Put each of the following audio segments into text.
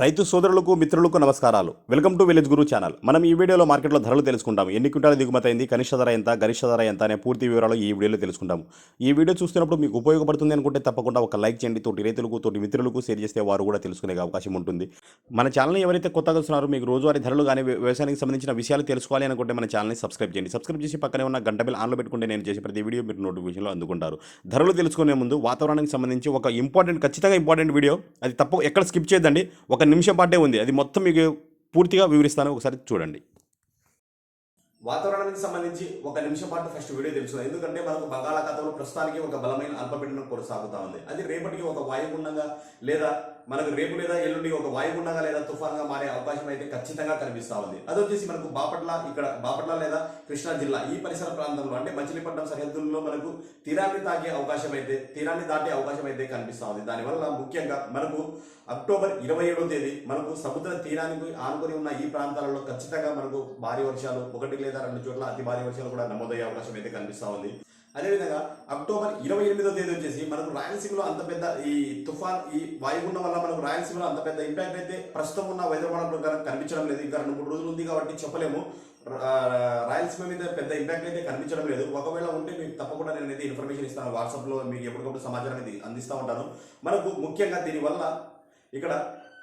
రైతు సోదరులకు మిత్రులకు నమస్కారాలు. Welcome to village guru channel. మనం ఈ వీడియోలో మార్కెట్లో ధరలు తెలుసుకుంటాము ఎన్ని క్వింటాల దిగుమతి అయింది కనిష్ట ధర ఎంత గరిష్ట ధర ఎంత అనే పూర్తి వివరాలు ఈ వీడియోలో తెలుసుకుంటాం ఈ వీడియో చూస్తున్నప్పుడు మీకు ఉపయోగపడుతుంది అనుకుంటే తప్పకుండా ఒక లైక్ చేయండి. తోటి రైతులకు తోటి మిత్రులకు షేర్ చేస్తే వారు కూడా తెలుసుకునే అవకాశం ఉంటుంది. మన ఛానల్ని ఎవరైతే కొత్తగా వస్తున్నారో మీకు రోజువారీ ధరలు కానీ వ్యవసాయానికి సంబంధించిన విషయాలు తెలుసుకోవాలి అనుకుంటే మన ఛానల్ని సబ్స్క్రైబ్ చేయండి. సబ్స్క్రైబ్ చేసి పక్కనే ఉన్న గంట బిల్ ఆన్లో పెట్టుకుంటే నేను చేసే ప్రతి వీడియో మీరు నోటిఫికేషన్లో అందుకుంటారు. ధరలు తెలుసుకునే ముందు వాతావరణానికి సంబంధించి ఒక ఇంపార్టెంట్ ఖచ్చితంగా ఇంపార్టెంట్ వీడియో. అది తప్ప ఎక్కడ స్కిప్ చేయదండి ఒక నిమిషం పాటే ఉంది. అది మొత్తం మీకు పూర్తిగా వివరిస్తాను. ఒకసారి చూడండి. వాతావరణానికి సంబంధించి ఒక నిమిషం పాటు ఫస్ట్ వీడియో తెలుసు ఎందుకంటే మనకు బంగాళాఖాతంలో ప్రస్తుతానికి ఒక బలమైన అల్పపీడనం కొనసాగుతా ఉంది. అది రేపటికి ఒక వాయుగుండంగా లేదా మనకు రేపు లేదా ఎల్లుండి ఒక వాయుగుండంగా లేదా తుఫాన్గా మారే అవకాశం అయితే ఖచ్చితంగా కనిపిస్తా ఉంది. అది వచ్చేసి మనకు బాపట్ల ఇక్కడ బాపట్ల లేదా కృష్ణా జిల్లా ఈ పరిసర ప్రాంతంలో అంటే మచిలీపట్నం సరిహద్దుల్లో మనకు తీరాన్ని తాకే అవకాశం అయితే తీరాన్ని దాటే అవకాశం అయితే కనిపిస్తా ఉంది. దానివల్ల ముఖ్యంగా మనకు అక్టోబర్ ఇరవై ఏడో తేదీ మనకు సముద్ర తీరానికి ఆనుకొని ఉన్న ఈ ప్రాంతాలలో ఖచ్చితంగా మనకు భారీ వర్షాలు ఒకటి లేదా రెండు చోట్ల అతి భారీ వర్షాలు కూడా నమోదయ్యే అవకాశం అయితే కనిపిస్తూ ఉంది. అదేవిధంగా అక్టోబర్ ఇరవై ఎనిమిదో తేదీ వచ్చేసి మనకు రాయలసీమలో అంత పెద్ద ఈ తుఫాన్ ఈ వాయుగుండం వల్ల మనకు రాయలసీమలో అంత పెద్ద ఇంపాక్ట్ అయితే ప్రస్తుతం ఉన్న వెదర్ మోడల్ ప్రకారం కనిపించడం లేదు. ఇంకా రెండు మూడు రోజులు ఉంది కాబట్టి చెప్పలేము. రాయలసీమ మీద పెద్ద ఇంపాక్ట్ అయితే కనిపించడం లేదు. ఒకవేళ ఉంటే మీకు తప్పకుండా నేను అయితే ఇన్ఫర్మేషన్ ఇస్తాను. వాట్సాప్లో మీకు ఎప్పటికప్పుడు సమాచారం అనేది అందిస్తూ ఉంటాను. మనకు ముఖ్యంగా దీనివల్ల ఇక్కడ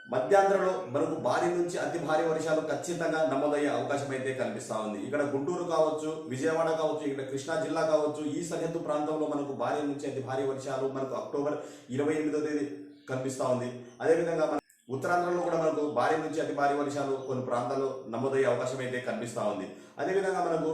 మధ్యాంధ్రలో మనకు భారీ నుంచి అతి భారీ వర్షాలు ఖచ్చితంగా నమోదయ్యే అవకాశం అయితే కనిపిస్తా ఉంది. ఇక్కడ గుంటూరు కావచ్చు విజయవాడ కావచ్చు ఇక్కడ కృష్ణా జిల్లా కావచ్చు ఈ సరిహద్దు ప్రాంతంలో మనకు భారీ నుంచి అతి భారీ వర్షాలు మనకు అక్టోబర్ ఇరవై ఎనిమిదో తేదీ కనిపిస్తా ఉంది. అదేవిధంగా మన ఉత్తరాంధ్రలో కూడా మనకు భారీ నుంచి అతి భారీ వర్షాలు కొన్ని ప్రాంతాల్లో నమోదయ్యే అవకాశం అయితే కనిపిస్తూ ఉంది. అదేవిధంగా మనకు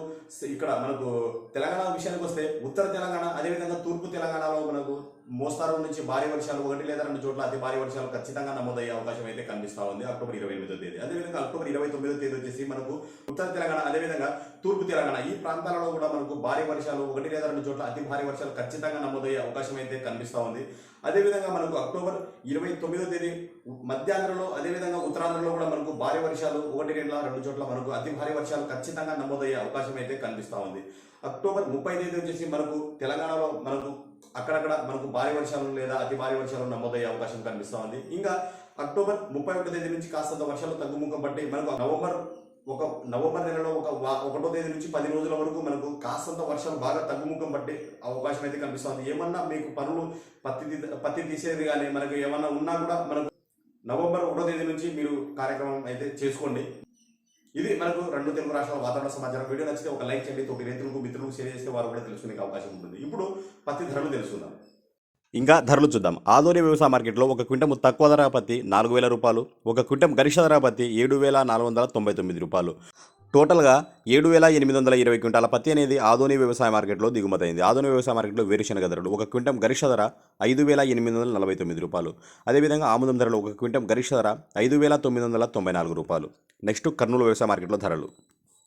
ఇక్కడ మనకు తెలంగాణ విషయానికి వస్తే ఉత్తర తెలంగాణ అదేవిధంగా తూర్పు తెలంగాణలో మనకు మోస్తారు నుంచి భారీ వర్షాలు ఒకటి లేదా రెండు చోట్ల అతి భారీ వర్షాలు ఖచ్చితంగా నమోదయ్యే అవకాశం అయితే కనిపిస్తా ఉంది. అక్టోబర్ ఇరవై ఎనిమిదో తేదీ. అదేవిధంగా అక్టోబర్ ఇరవై తొమ్మిదో తేదీ వచ్చేసి మనకు ఉత్తర తెలంగాణ అదేవిధంగా తూర్పు తెలంగాణ. ఈ ప్రాంతాలలో కూడా మనకు భారీ వర్షాలు ఒకటి లేదా రెండు చోట్ల అతి భారీ వర్షాలు ఖచ్చితంగా నమోదయ్యే అవకాశం అయితే కనిపిస్తా ఉంది. అదేవిధంగా మనకు అక్టోబర్ ఇరవై తొమ్మిదో తేదీ మధ్యాంధ్రలో అదేవిధంగా ఉత్తరాంధ్రలో కూడా మనకు భారీ వర్షాలు ఒకటి రెండు రెండు చోట్ల మనకు అతి భారీ వర్షాలు ఖచ్చితంగా నమోదయ్యే అవకాశం అయితే కనిపిస్తా ఉంది. అక్టోబర్ ముప్పై తేదీ వచ్చేసి మనకు తెలంగాణలో మనకు అక్కడక్కడ మనకు భారీ వర్షాలు లేదా అతి భారీ వర్షాలు నమోదయ్యే అవకాశం కనిపిస్తూ ఉంది. ఇంకా అక్టోబర్ ముప్పై ఒకటో తేదీ నుంచి కాస్తంత వర్షాలు తగ్గుముఖం పట్టి మనకు నవంబర్ ఒక నవంబర్ నెలలో ఒక వా- ఒకటో తేదీ నుంచి పది రోజుల వరకు మనకు కాస్తంత వర్షాలు బాగా తగ్గుముఖం పట్టే అవకాశం అయితే కనిపిస్తుంది ఏమన్నా మీకు పనులు పత్తి పత్తి తీసేది కానీ మనకు ఏమన్నా ఉన్నా కూడా మనకు నవంబర్ ఒకటో తేదీ నుంచి మీరు కార్యక్రమం అయితే చేసుకోండి. ఇది మనకు రెండు తెలుగు రాష్ట్రాల వాతావరణ సమాచారం. వీడియో నచ్చితే ఒక లైక్ చేయండి. తోటి రైతులకు మిత్రులకు షేర్ చేస్తే వారు కూడా తెలుసుకునే అవకాశం ఉంటుంది. ఇప్పుడు పత్తి ధరలు తెలుసుకుందాం. ఇంకా ధరలు చూద్దాం. ఆదోని వ్యవసాయ మార్కెట్లో ఒక క్వింటం తక్కువ ధర పత్తి నాలుగు వేల రూపాయలు ఒక క్వింటం గరిష్ట ధర పత్తి ఏడు వేల నాలుగు వందల తొంభై తొమ్మిది రూపాయలు. టోటల్గా ఏడు వేల ఎనిమిది వందల ఇరవై క్వింటాల పత్తి అనేది ఆదోని వ్యవసాయ మార్కెట్లో దిగుమతయింది ఆధునిక వ్యవసాయ మార్కెట్లో వేరుశనగ ధరలు ఒక క్వింటం గరిష్ట ధర ఐదు వేల ఎనిమిది వందల నలభై తొమ్మిది రూపాయలు. అదేవిధంగా ఆముదం ధరలు ఒక క్వింటం గరిష్ట ధర ఐదు వేల తొమ్మిది వందల తొంభై నాలుగు రూపాయలు. నెక్స్ట్ కర్నూలు వ్యవసాయ మార్కెట్లో ధరలు.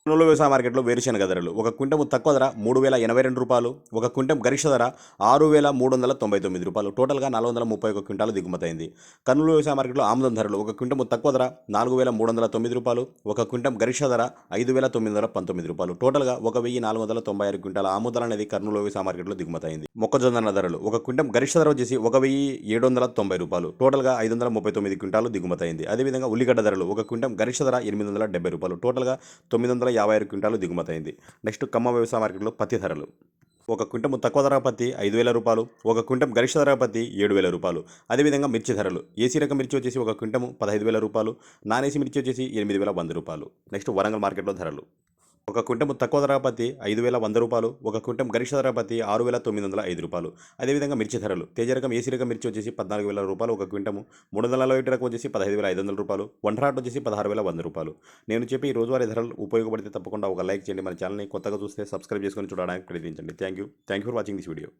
కర్నూలు వ్యవసాయ మార్కెట్లో వేరుశనగ ధరలు. ఒక క్వింటం తక్కువ ధర మూడు వేల ఎనభై రెండు రూపాయలు. ఒక క్వింటం గరిష్ట ధర ఆరు వేల మూడు వందల తొంభై తొమ్మిది రూపాయలు. టోటల్గా నాలుగు వందల ముప్పై ఒక క్వింటాలు దిగుమతైంది కర్నూలు వ్యవసాయ మార్కెట్లో ఆముదం ధరలు ఒక క్వింటం తక్కువ ధర నాలుగు వేల మూడు వందల తొమ్మిది రూపాయలు. ఒక క్వింటం గరిష్ట ధర ఐదు వేల తొమ్మిది వందల పంతొమ్మిది రూపాయలు. టోటల్గా ఒక వెయ్యి నాలుగు వందల తొంభై ఆరు క్వింటాల ఆముదం అనేది కర్నూలు వ్యవసాయ మార్కెట్లో దిగుమతైంది మొక్కజొన్న ధరలు ఒక క్వింటం గరిష్ట ధర వచ్చేసి ఒక వెయ్యి ఏడు వందల తొంభై రూపాయలు. టోటల్గా ఐదు వందల ముప్పై తొమ్మిది క్వింటాలు దిగుమతైంది అదేవిధంగా ఉల్లిగడ్డ ధరలు ఒక క్వింటం గరిష్ట ధర ఎనిమిది వందల డెబ్బై రూపాయలు. టోటల్గా తొమ్మిది వందల యాభై ఆరు క్వింటాలు దిగుమతైంది నెక్స్ట్ ఖమ్మం వ్యవసాయ మార్కెట్లో పత్తి ధరలు. ఒక క్వింటం తక్కువ ధర పత్తి ఐదు వేల రూపాయలు ఒక క్వింటం గరిష్ట ధర పత్తి ఏడు వేల రూపాయలు. అదేవిధంగా మిర్చి ధరలు. ఏసీ రకం మిర్చి వచ్చేసి ఒక క్వింటం పదహైదు వేల రూపాయలు నాన్ ఏసీ మిర్చి వచ్చేసి ఎనిమిది వేల వంద రూపాయలు. నెక్స్ట్ వరంగల్ మార్కెట్లో ధరలు. ఒక క్వింటం తక్కువ ధర పత్తి ఐదు వేల వంద రూపాయలు ఒక క్వింటం గరిష్ట ధర పత్తి ఆరు వేల తొమ్మిది వందల ఐదు రూపాయలు. అదేవిధంగా మిర్చి ధరలు. తేజ రకం ఏసీ రకం మిర్చి వచ్చేసి పద్నాలుగు వేల రూపాయలు ఒక క్వింటము మూడు వందల నలభై రకం వచ్చేసి పదహైదు వేల ఐదు వందల రూపాయలు. వన్ రాట్ వచ్చేసి పదహారు వేల వంద రూపాయలు. నేను చెప్పి ఈ రోజువారీ ధరలు ఉపయోగపడితే తప్పకుండా ఒక లైక్ చేయండి మన ఛానల్ని. కొత్తగా చూస్తే సబ్స్క్రైబ్ చేసుకొని చూడడానికి ప్రయత్నించండి. Thank you. Thank you for watching this video.